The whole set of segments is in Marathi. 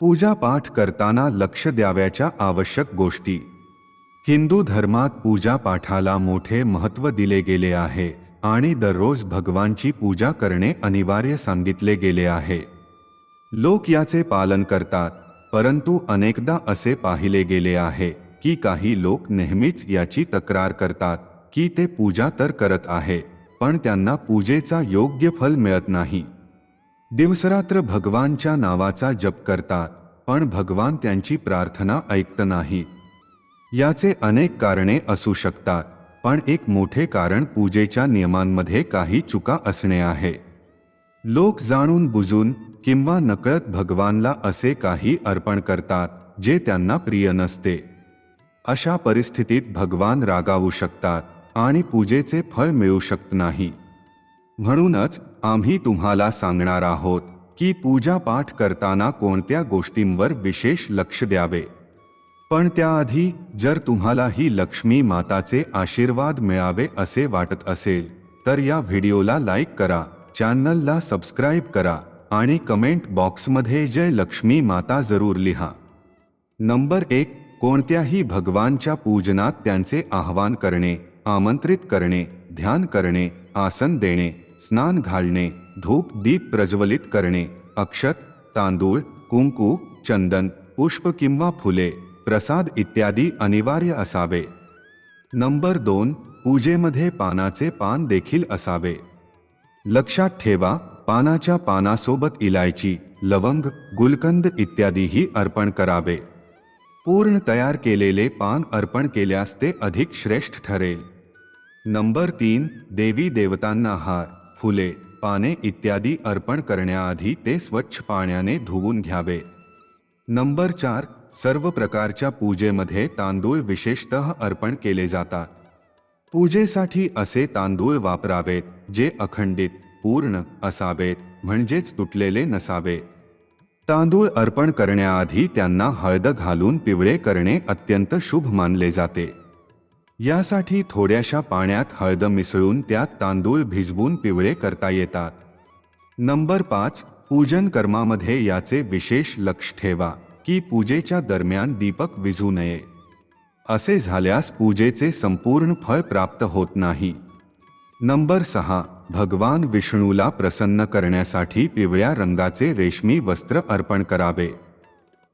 पूजा पाठ करताना लक्ष द्याव्याच्या आवश्यक गोष्टी. हिंदू धर्मात पूजा पाठाला मोठे महत्त्व दिले गेले आहे आणि दररोज भगवानची पूजा करणे अनिवार्य सांगितले गेले आहे. लोक याचे पालन करतात परंतु अनेकदा असे पाहिले गेले आहे की काही लोक नेहमीच याची तक्रार करतात की ते पूजा तर करत आहे पण त्यांना पूजेचा योग्य फल मिळत नाही. दिवसरात्र भगवानच्या नावाचा जप करतात पण भगवान त्यांची प्रार्थना ऐकत नाही. याचे अनेक कारणे असू शकतात पण एक मोठे कारण पूजेच्या नियमांमध्ये काही चुका असणे आहे. लोक जाणून बुजून किंवा नकळत भगवानला असे काही अर्पण करतात जे त्यांना प्रिय नसते. अशा परिस्थितीत भगवान रागावू शकतात आणि पूजेचे फळ मिळू शकत नाही. म्हणूनच आम्ही तुम्हाला सांगणार आहोत की पूजा पाठ करताना कोणत्या गोष्टींवर विशेष लक्ष द्यावे. पण त्याआधी जर तुम्हाला ही लक्ष्मी माताचे आशीर्वाद मिळावे असे वाटत असेल तर या व्हिडिओला लाईक करा चॅनलला सबस्क्राईब करा आणि कमेंट बॉक्समध्ये जय लक्ष्मी माता जरूर लिहा. नंबर एक कोणत्याही भगवानच्या पूजनात त्यांचे आवाहन करणे आमंत्रित करणे ध्यान करणे आसन देणे स्नान घालणे धूप दीप प्रज्वलित करणे अक्षत तांदूळ कुंकू चंदन पुष्प किंवा फुले प्रसाद इत्यादी अनिवार्य असावे. नंबर दोन पूजेमध्ये पानाचे पान देखील असावे. लक्षात ठेवा पानाच्या पानासोबत इलायची लवंग गुलकंद इत्यादीही अर्पण करावे. पूर्ण तयार केलेले पान अर्पण केल्यास ते अधिक श्रेष्ठ ठरेल. नंबर तीन देवी देवतांना हार. फुले पाने इत्यादी अर्पण करण्याआधी ते स्वच्छ पाण्याने धुवून घ्यावे. नंबर चार सर्व प्रकारच्या पूजेमध्ये तांदूळ विशेषतः अर्पण केले जातात. पूजेसाठी असे तांदूळ वापरावेत जे अखंडित पूर्ण असावेत म्हणजेच तुटलेले नसावेत. तांदूळ अर्पण करण्याआधी त्यांना हळद घालून पिवळे करणे अत्यंत शुभ मानले जाते. यासाठी थोड्याशा पाण्यात हळद मिसळून त्यात तांदूळ भिजवून पिवळे करता येतात. नंबर पाच पूजन कर्मामध्ये याचे विशेष लक्ष ठेवा की पूजेच्या दरम्यान दीपक विझू नये. असे झाल्यास पूजेचे संपूर्ण फळ प्राप्त होत नाही. नंबर सहा भगवान विष्णूला प्रसन्न करण्यासाठी पिवळ्या रंगाचे रेशमी वस्त्र अर्पण करावे.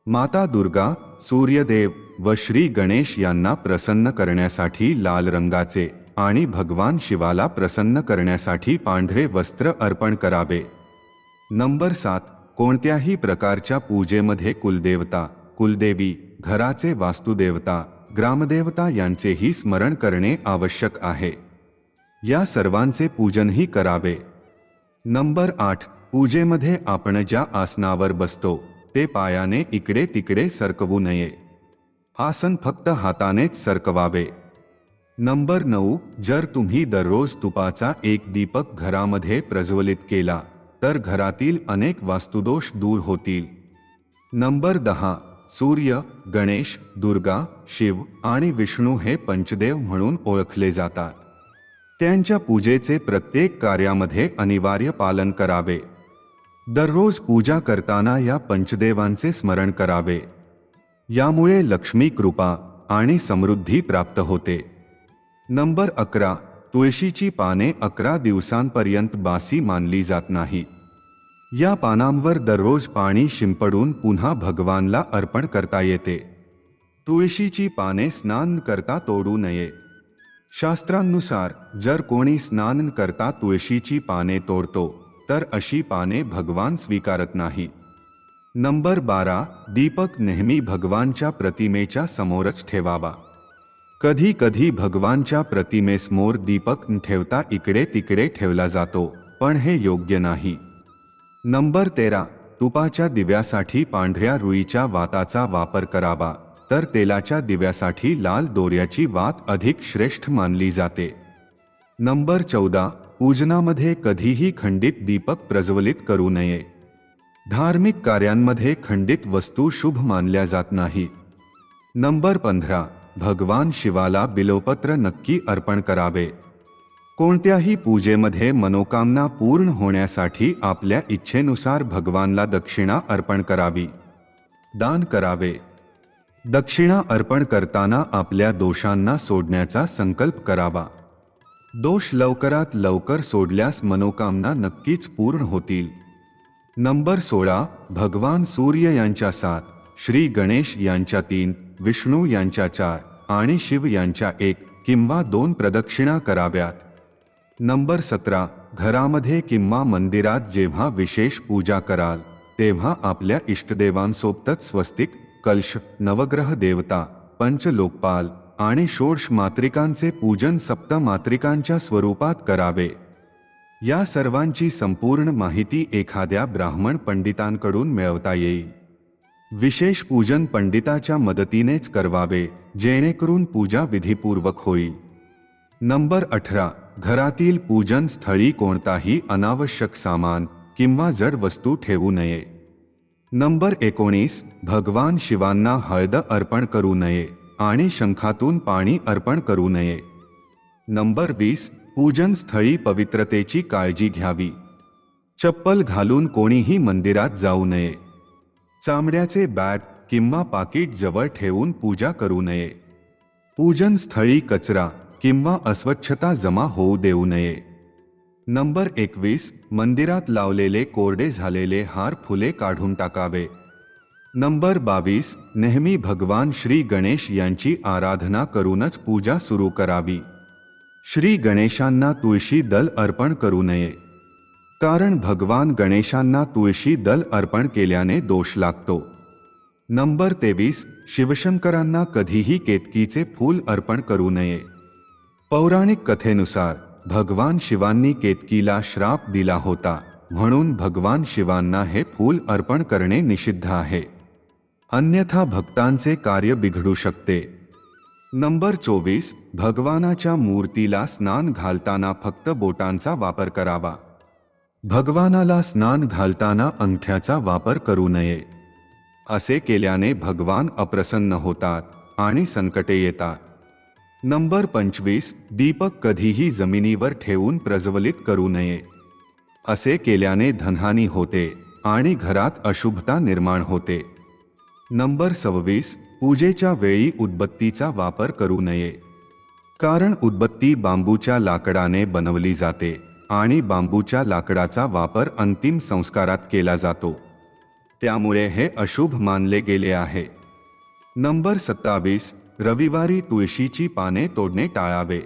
माता दुर्गा सूर्यदेव व श्री गणेश यांना प्रसन्न करण्यासाठी लाल रंगाचे आणि भगवान शिवाला प्रसन्न करण्यासाठी पांढरे वस्त्र अर्पण करावे. नंबर सात. कोणत्याही प्रकारच्या पूजेमध्ये कुलदेवता, कुलदेवी, घराचे वास्तुदेवता, ग्रामदेवता यांचेही स्मरण करणे आवश्यक आहे. या सर्वांचे पूजनही करावे. नंबर आठ. पूजेमध्ये आपण ज्या आसनावर बसतो, ते पायाने इकडे तिकडे सरकवू नये. आसन फक्त हातानेच सरकवावे. नंबर नऊ जर तुम्ही दररोज तुपाचा एक दीपक घरामध्ये प्रज्वलित केला तर घरातील अनेक वास्तुदोष दूर होतील. नंबर दहा सूर्य गणेश दुर्गा शिव आणि विष्णू हे पंचदेव म्हणून ओळखले जातात. त्यांच्या पूजेचे प्रत्येक कार्यामध्ये अनिवार्य पालन करावे. दररोज पूजा करताना या पंचदेवांचे स्मरण करावे. यामुळे लक्ष्मी कृपा आणि समृद्धी प्राप्त होते. नंबर अकरा. तुळशीची पाने अकरा दिवसांपर्यंत बासी मानली जात नाही. या पानांवर दररोज पाणी शिंपडून पुन्हा भगवानला अर्पण करता येते. तुळशीची पाने स्नान करता तोडू नये. शास्त्रांनुसार जर कोणी स्नान करता तुळशीची पाने तोडतो तर अशी पाने भगवान स्वीकारत नाहीत नंबर बारा दीपक नेहमी भगवानच्या प्रतिमेच्या समोरच ठेवावा. कधी कधी भगवानच्या प्रतिमेसमोर दीपक ठेवता इकडे तिकडे ठेवला जातो पण हे योग्य नाही. नंबर तेरा तुपाच्या दिव्यासाठी पांढऱ्या रुईच्या वाताचा वापर करावा तर तेलाच्या दिव्यासाठी लाल दोऱ्याची वात अधिक श्रेष्ठ मानली जाते. नंबर चौदा पूजनामध्ये कधीही खंडित दीपक प्रज्वलित करू नये. धार्मिक कार्यांमध्ये खंडित वस्तू शुभ मानल्या जात नाहीत नंबर पंधरा भगवान शिवाला बिलोपत्र नक्की अर्पण करावे. कोणत्याही पूजेमध्ये मनोकामना पूर्ण होण्यासाठी आपल्या इच्छेनुसार भगवानला दक्षिणा अर्पण करावी. दान करावे. दक्षिणा अर्पण करताना आपल्या दोषांना सोडण्याचा संकल्प करावा. दोष लवकरात लवकर सोडल्यास मनोकामना नक्कीच पूर्ण होतील. नंबर सोळा भगवान सूर्य यांच्या सात श्री गणेश यांच्या तीन विष्णू यांच्या चार आणि शिव यांच्या एक किंवा दोन प्रदक्षिणा कराव्यात. नंबर सतरा घरामध्ये किंवा मंदिरात जेव्हा विशेष पूजा कराल तेव्हा आपल्या इष्टदेवांसोबतच स्वस्तिक कलश नवग्रह देवता पंचलोकपाल आणि षोडश मात्रिकांचे पूजन सप्त मात्रिकांच्या स्वरूपात करावे. या सर्वांची संपूर्ण माहिती एखाद्या ब्राह्मण पंडितांकडून मिळवता येईल. विशेष पूजन पंडिताच्या मदतीनेच करवावे जेणेकरून पूजा विधीपूर्वक होईल. नंबर अठरा. घरातील पूजन स्थळी कोणताही अनावश्यक सामान किंवा जड वस्तू ठेवू नये. नंबर एकोणीस. भगवान शिवांना हळद अर्पण करू नये आणि शंखातून पाणी अर्पण करू नये. नंबर वीस. पूजन स्थळी पवित्रतेची काळजी घ्यावी. चप्पल घालून कोणीही मंदिरात जाऊ नये. चामड्याचे बॅग किंवा पाकिट जवळ ठेवून पूजा करू नये. पूजन स्थळी कचरा किंवा अस्वच्छता जमा होऊ देऊ नये. नंबर एकवीस मंदिरात लावलेले कोरडे झालेले हार फुले काढून टाकावे. नंबर बावीस नेहमी भगवान श्री गणेश यांची आराधना करूनच पूजा सुरू करावी. श्री गणेशांना तुळशी दल अर्पण करू नये. कारण भगवान गणेशांना तुळशी दल अर्पण केल्याने दोष लागतो. नंबर तेवीस, शिवशंकरांना कधीही केतकीचे फूल अर्पण करू नये. पौराणिक कथेनुसार, भगवान शिवांनी केतकीला श्राप दिला होता, म्हणून भगवान शिवांना हे फूल अर्पण करणे निषिद्ध आहे. अन्यथा भक्तांचे कार्य बिघडू शकते. नंबर चोवीस भगवानाच्या मूर्तीला स्नान घालताना फक्त बोटांचा वापर करावा. भगवानाला स्नान घालताना अंगठ्याचा वापर करू नये. असे केल्याने भगवान अप्रसन्न होतात आणि संकटे येतात. नंबर पंचवीस दीपक कधीही जमिनीवर ठेवून प्रज्वलित करू नये. असे केल्याने धनहानी होते आणि घरात अशुभता निर्माण होते. नंबर सव्वीस पूजेच्या वेळी उदबत्तीचा वापर करू नये. कारण उदबत्ती बांबूच्या लाकडाने बनवली जाते आणि बांबूच्या लाकडाचा वापर अंतिम संस्कारात केला जातो. त्यामुळे हे अशुभ मानले गेले आहे. नंबर सत्तावीस रविवारी तुळशीची पाने तोडणे टाळावे.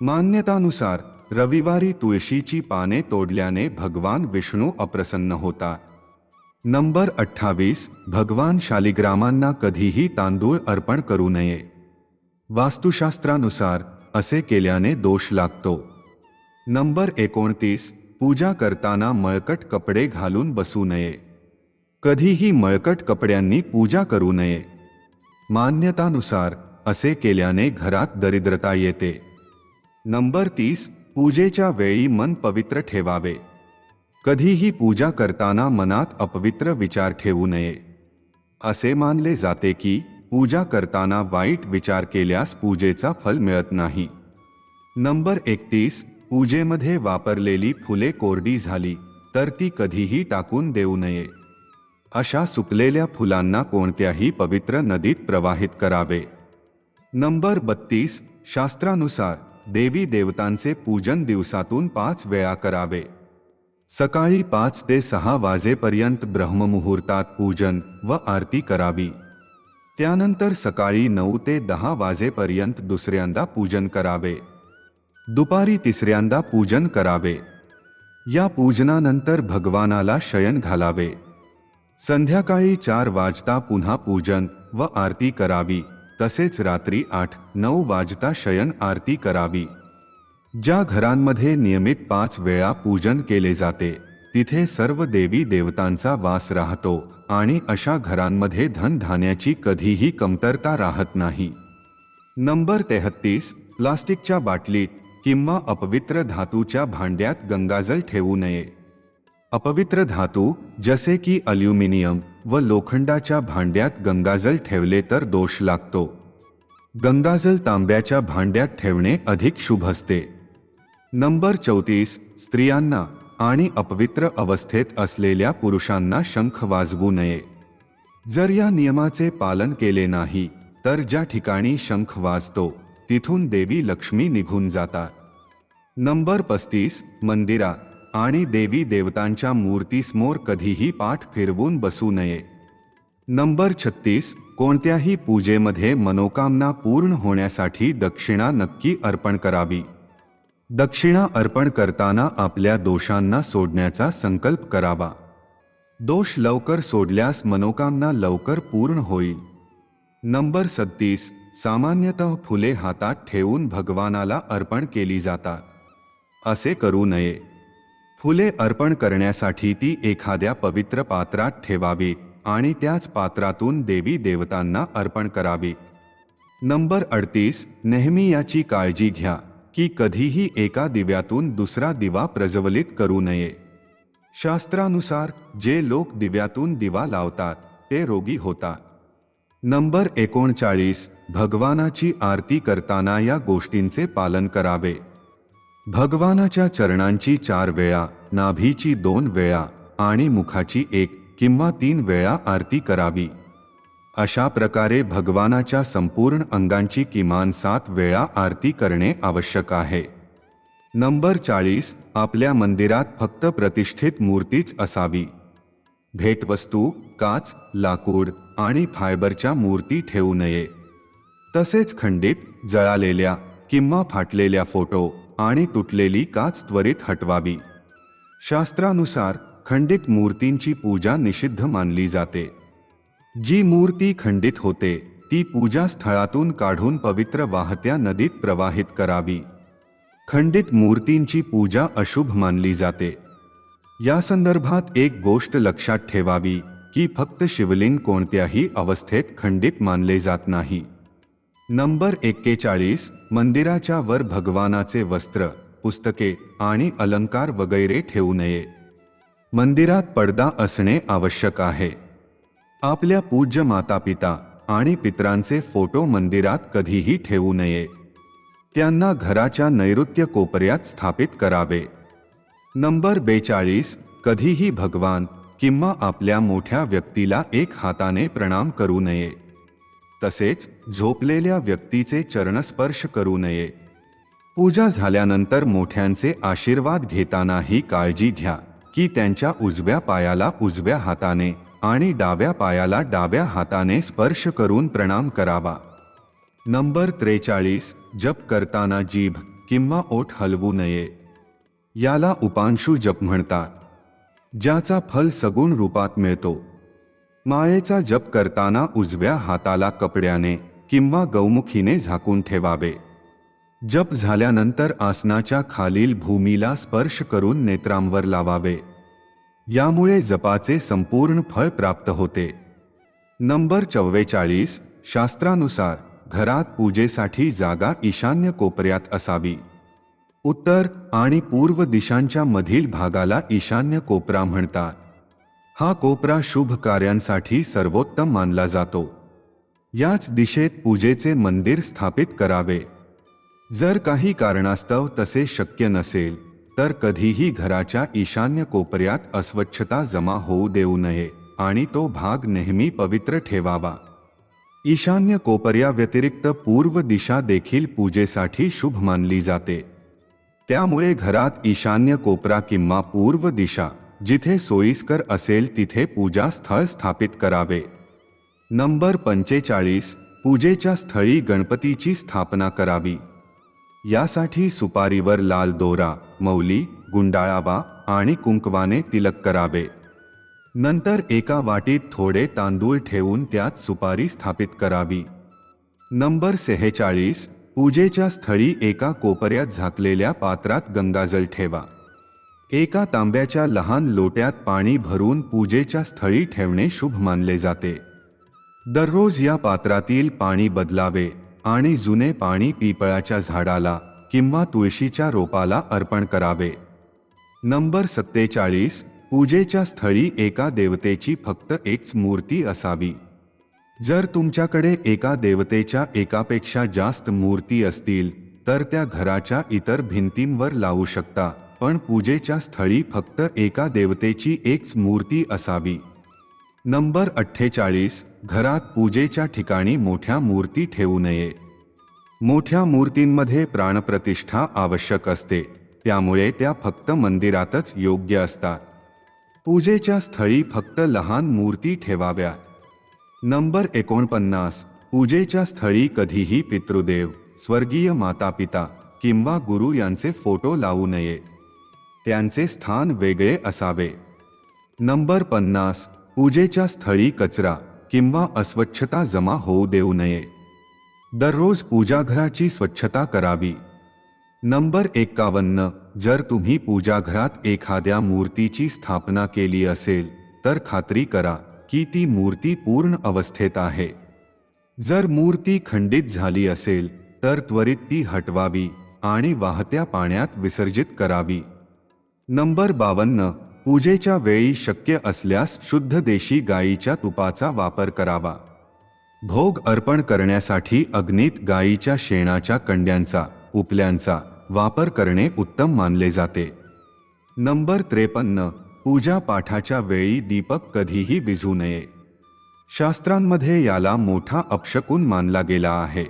मान्यतानुसार रविवारी तुळशीची पाने तोडल्याने भगवान विष्णू अप्रसन्न होतात नंबर अठ्ठावीस भगवान शालिग्रामांना कधीही तांदूळ अर्पण करू नये वास्तुशास्त्रानुसार असे केल्याने दोष लागतो नंबर एकोणतीस पूजा करताना मळकट कपडे घालून बसू नये कधीही मळकट कपड्यांनी पूजा करू नये मान्यतानुसार असे केल्याने घरात दरिद्रता येते नंबर तीस पूजेच्या वेळी मन पवित्र ठेवावे कधीही पूजा करताना मनात अपवित्र विचार ठेवू नये. असे मानले जाते की पूजा करताना वाईट विचार केल्यास पूजेचा फल मिळत नाही. नंबर एकतीस पूजेमध्ये वापरलेली फुले कोरडी झाली तर ती कधीही टाकून देऊ नये. अशा सुकलेल्या फुलांना कोणत्याही पवित्र नदीत प्रवाहित करावे. नंबर बत्तीस शास्त्रानुसार देवी देवतांचे पूजन दिवसातून पाच वेळा करावे. सकाळी पाच ते सहा वाजेपर्यंत ब्रह्ममुहूर्तात पूजन व आरती करावी. त्यानंतर सकाळी नऊ ते दहा वाजेपर्यंत दुसऱ्यांदा पूजन करावे. दुपारी तिसऱ्यांदा पूजन करावे. या पूजनानंतर भगवानाला शयन घालावे. संध्याकाळी चार वाजता पुन्हा पूजन व आरती करावी. तसेच रात्री आठ नऊ वाजता शयन आरती करावी. ज्या घरांमध्ये नियमित पाच वेळा पूजन केले जाते तिथे सर्व देवी देवतांचा वास राहतो आणि अशा घरांमध्ये धनधान्याची कधीही कमतरता राहत नाही. नंबर तेहत्तीस प्लास्टिकच्या बाटलीत किंवा अपवित्र धातूच्या भांड्यात गंगाजल ठेवू नये. अपवित्र धातू जसे की अल्युमिनियम व लोखंडाच्या भांड्यात गंगाजल ठेवले तर दोष लागतो. गंगाजल तांब्याच्या भांड्यात ठेवणे अधिक शुभ असते. नंबर चौतीस स्त्रियांना आणि अपवित्र अवस्थेत असलेल्या पुरुषांना शंख वाजवू नये. जर या नियमाचे पालन केले नाही तर ज्या ठिकाणी शंख वाजतो तिथून देवी लक्ष्मी निघून जातात. नंबर पस्तीस मंदिरात आणि देवी देवतांच्या मूर्तीसमोर कधीही पाठ फिरवून बसू नये. नंबर छत्तीस कोणत्याही पूजेमध्ये मनोकामना पूर्ण होण्यासाठी दक्षिणा नक्की अर्पण करावी. दक्षिणा अर्पण करताना आपल्या दोषांना सोडण्याचा संकल्प करावा. दोष लवकर सोडल्यास मनोकामना लवकर पूर्ण होईल. नंबर सत्तीस सामान्यतः फुले हातात ठेवून भगवानाला अर्पण केली जातात. असे करू नये. फुले अर्पण करण्यासाठी ती एखाद्या पवित्र पात्रात ठेवावी आणि त्याच पात्रातून देवी देवतांना अर्पण करावी नंबर अडतीस नेहमी याची काळजी घ्या. की कधीही एका दिव्यातून दुसरा दिवा प्रज्वलित करू नये. शास्त्रानुसार जे लोक दिव्यातून दिवा लावतात ते रोगी होतात. नंबर एकोणचाळीस भगवानाची आरती करताना या गोष्टींचे पालन करावे. भगवानाच्या चरणांची चार वेळा नाभीची दोन वेळा आणि मुखाची एक किंवा तीन वेळा आरती करावी. अशा प्रकारे भगवानाच्या संपूर्ण अंगांची किमान सात वेळा आरती करणे आवश्यक आहे. नंबर चाळीस आपल्या मंदिरात फक्त प्रतिष्ठित मूर्तीच असावी. भेटवस्तू काच लाकूड आणि फायबरच्या मूर्ती ठेवू नये. तसेच खंडित जळालेल्या किंवा फाटलेल्या फोटो आणि तुटलेली काच त्वरित हटवावी. शास्त्रानुसार खंडित मूर्तींची पूजा निषिद्ध मानली जाते. जी मूर्ती खंडित होते ती पूजा स्थळातून काढून पवित्र वाहत्या नदीत प्रवाहित करावी. खंडित मूर्तींची पूजा अशुभ मानली जाते. या संदर्भात एक गोष्ट लक्षात ठेवावी की फक्त शिवलिंग कोणत्याही अवस्थेत खंडित मानले जात नाही. नंबर एक्केचाळीस मंदिराच्या वर भगवानाचे वस्त्र पुस्तके आणि अलंकार वगैरे ठेवू नये. मंदिरात पडदा असणे आवश्यक आहे. आपल्या पूज्य मातापिता आणि पित्रांचे फोटो मंदिरात कधीही ठेवू नये. त्यांना घराच्या नैऋत्य कोपऱ्यात स्थापित करावे. नंबर बेचाळीस कधीही भगवान किंवा आपल्या मोठ्या व्यक्तीला एक हाताने प्रणाम करू नये. तसेच झोपलेल्या व्यक्तीचे चरणस्पर्श करू नये. पूजा झाल्यानंतर मोठ्यांचे आशीर्वाद घेताना ही काळजी घ्या की त्यांच्या उजव्या पायाला उजव्या हाताने आणि डाव्या पायाला डाव्या हाताने स्पर्श करून प्रणाम करावा. नंबर त्रेचाळीस जप करताना जीभ किंवा ओठ हलवू नये. याला उपांशू जप म्हणतात. ज्याचा फल सगुण रूपात मिळतो. मायेचा जप करताना उजव्या हाताला कपड्याने किंवा गौमुखीने झाकून ठेवावे. जप झाल्यानंतर आसनाच्या खालील भूमीला स्पर्श करून नेत्रांवर लावावे. यामुळे जपाचे संपूर्ण फळ प्राप्त होते. नंबर चव्वेचाळीस शास्त्रानुसार घरात पूजेसाठी जागा ईशान्य कोपऱ्यात असावी. उत्तर आणि पूर्व दिशांच्या मधील भागाला ईशान्य कोपरा म्हणतात. हा कोपरा शुभ कार्यांसाठी सर्वोत्तम मानला जातो. याच दिशेत पूजेचे मंदिर स्थापित करावे. जर काही कारणास्तव तसे शक्य नसेल तर कधीही घराच्या ईशान्य कोपऱ्यात अस्वच्छता जमा होऊ देऊ नये आणि तो भाग नेहमी पवित्र ठेवावा. ईशान्य कोपऱ्या व्यतिरिक्त पूर्व दिशा देखील पूजेसाठी शुभ मानली जाते. त्यामुळे घरात ईशान्य कोपरा किंवा पूर्व दिशा जिथे सोयीस्कर असेल तिथे पूजा स्थळ स्थापित करावे. नंबर पंचेचाळीस पूजेच्या स्थळी गणपतीची स्थापना करावी. यासाठी सुपारीवर लाल दोरा मौली गुंडाळावा आणि कुंकवाने तिलक करावे. नंतर एका वाटीत थोडे तांदूळ ठेवून त्यात सुपारी स्थापित करावी. नंबर सेहेचाळीस पूजेच्या स्थळी एका कोपऱ्यात झाकलेल्या पात्रात गंगाजल ठेवा. एका तांब्याच्या लहान लोट्यात पाणी भरून पूजेच्या स्थळी ठेवणे शुभ मानले जाते. दररोज या पात्रातील पाणी बदलावे आणि जुने पाणी पिपळाच्या झाडाला किंवा तुळशीच्या रोपाला अर्पण करावे. नंबर सत्तेचाळीस पूजेच्या स्थळी एका देवतेची फक्त एकच मूर्ती असावी. जर तुमच्याकडे एका देवतेच्या एकापेक्षा जास्त मूर्ती असतील तर त्या घराच्या इतर भिंतींवर लावू शकता पण पूजेच्या स्थळी फक्त एका देवतेची एकच मूर्ती असावी. नंबर अठ्ठेचाळीस घरात पूजेच्या ठिकाणी मोठ्या मूर्ती ठेवू नये. मोठ्या मूर्तींमध्ये प्राणप्रतिष्ठा आवश्यक असते. त्यामुळे त्या फक्त मंदिरातच योग्य असतात. पूजेच्या स्थळी फक्त लहान मूर्ती ठेवाव्यात. नंबर एकोणपन्नास. पूजेच्या स्थळी कधीही पितृदेव स्वर्गीय मातापिता किंवा गुरु यांचे फोटो लावू नये. त्यांचे स्थान वेगळे असावे. नंबर पन्नास. पूजेच्या स्थळी कचरा किंवा अस्वच्छता जमा होऊ देऊ नये. दररोज पूजाघराची स्वच्छता करावी. नंबर एक्कावन्न. जर तुम्ही पूजाघरात एखाद्या मूर्तीची स्थापना केली असेल तर खात्री करा की ती मूर्ती पूर्ण अवस्थेत आहे. जर मूर्ती खंडित झाली असेल तर त्वरित ती हटवावी आणि वाहत्या पाण्यात विसर्जित करावी. नंबर बावन्न. पूजेच्या वेळी शक्य असल्यास शुद्ध देशी गायीच्या तुपाचा वापर करावा. भोग अर्पण करण्यासाठी अग्नीत गायीच्या शेणाच्या कंड्यांचा उपल्यांचा वापर करणे उत्तम मानले जाते. नंबर त्रेपन्न पूजा पाठाच्या वेळी दीपक कधीही विझू नये. शास्त्रांमध्ये याला मोठा अपशकून मानला गेला आहे.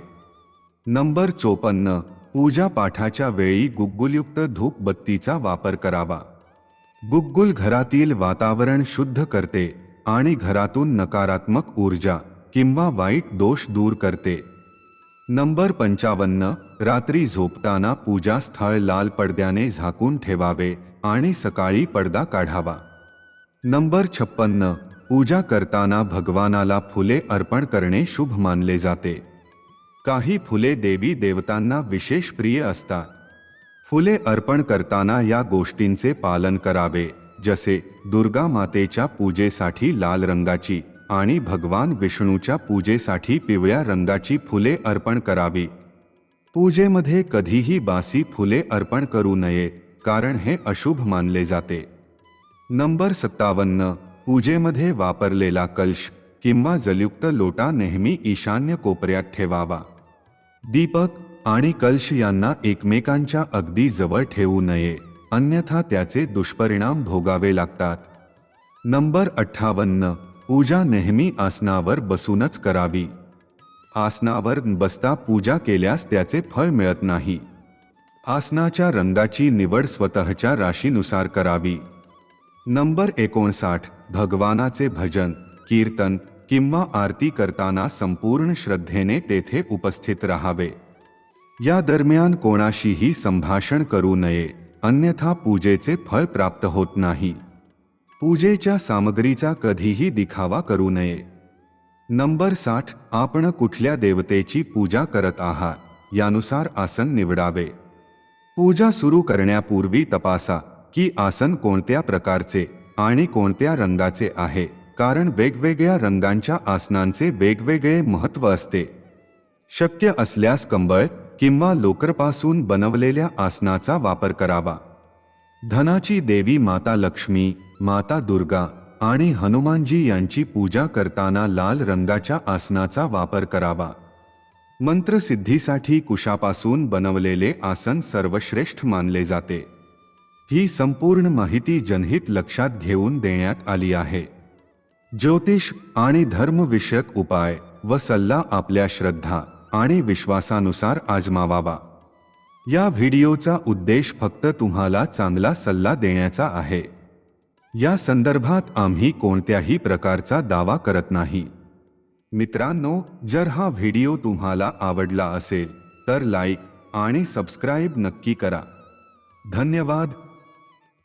नंबर चोपन्न पूजा पाठाच्या वेळी गुग्गुलयुक्त धूपबत्तीचा वापर करावा. गुग्गुल घरातील वातावरण शुद्ध करते आणि घरातून नकारात्मक ऊर्जा किंवा वाईट दोष दूर करते. नंबर पंचावन्न रात्री झोपताना पूजा स्थळ लाल पडद्याने झाकून ठेवावे आणि सकाळी पडदा काढावा. नंबर छप्पन्न पूजा करताना भगवानाला फुले अर्पण करणे शुभ मानले जाते. काही फुले देवी देवतांना विशेष प्रिय असतात. फुले अर्पण करताना या गोष्टींचे पालन करावे जसे दुर्गा मातेच्या पूजेसाठी लाल रंगाची आणि भगवान विष्णूच्या पूजेसाठी पिवळ्या रंगाची फुले अर्पण करावी. पूजेमध्ये कधीही बासी फुले अर्पण करू नयेत कारण हे अशुभ मानले जाते. नंबर सत्तावन्न. पूजेमध्ये वापरलेला कलश किंवा जलयुक्त लोटा नेहमी ईशान्य कोपऱ्यात ठेवावा. दीपक आणि कलश यांना एकमेकांच्या अगदी जवळ ठेवू नये अन्यथा त्याचे दुष्परिणाम भोगावे लागतात. नंबर अठ्ठावन्न. पूजा नेहमी आसनावर बसूनच करावी. आसनावर बसता पूजा केल्यास त्याचे फळ मिळत नाही. आसनाच्या रंगाची निवड स्वतःच्या राशीनुसार करावी. नंबर एकोणसाठ भगवानाचे भजन कीर्तन किंवा आरती करताना संपूर्ण श्रद्धेने तेथे उपस्थित राहावे. या दरम्यान कोणाशीही संभाषण करू नये अन्यथा पूजेचे फळ प्राप्त होत नाही. पूजेच्या सामग्रीचा कधीही दिखावा करू नये. नंबर साठ आपण कुठल्या देवतेची पूजा करत आहात? यानुसार आसन निवडावे. पूजा सुरू करण्यापूर्वी तपासा की आसन कोणत्या प्रकारचे आणि कोणत्या रंगाचे आहे कारण वेगवेगळ्या रंगांच्या आसनांचे वेगवेगळे महत्त्व असते. शक्य असल्यास कंबळ किंवा लोकरपासून बनवलेल्या आसनाचा वापर करावा. धनाची देवी माता लक्ष्मी माता दुर्गा आणि हनुमानजी यांची पूजा करताना लाल रंगाच्या आसनाचा वापर करावा. मंत्रसिद्धीसाठी कुशापासून बनवलेले आसन सर्वश्रेष्ठ मानले जाते. ही संपूर्ण माहिती जनहित लक्षात घेऊन देण्यात आली आहे. ज्योतिष आणि धर्मविषयक उपाय व सल्ला आपल्या श्रद्धा आणि विश्वासानुसार आजमावावा. या व्हिडिओचा उद्देश फक्त तुम्हाला चांगला सल्ला देण्याचा आहे. या संदर्भात आम्ही कोणत्याही प्रकारचा दावा करत नाही. मित्रांनो जर हा व्हिडिओ तुम्हाला आवडला असेल तर लाईक आणि सबस्क्राईब नक्की करा. धन्यवाद.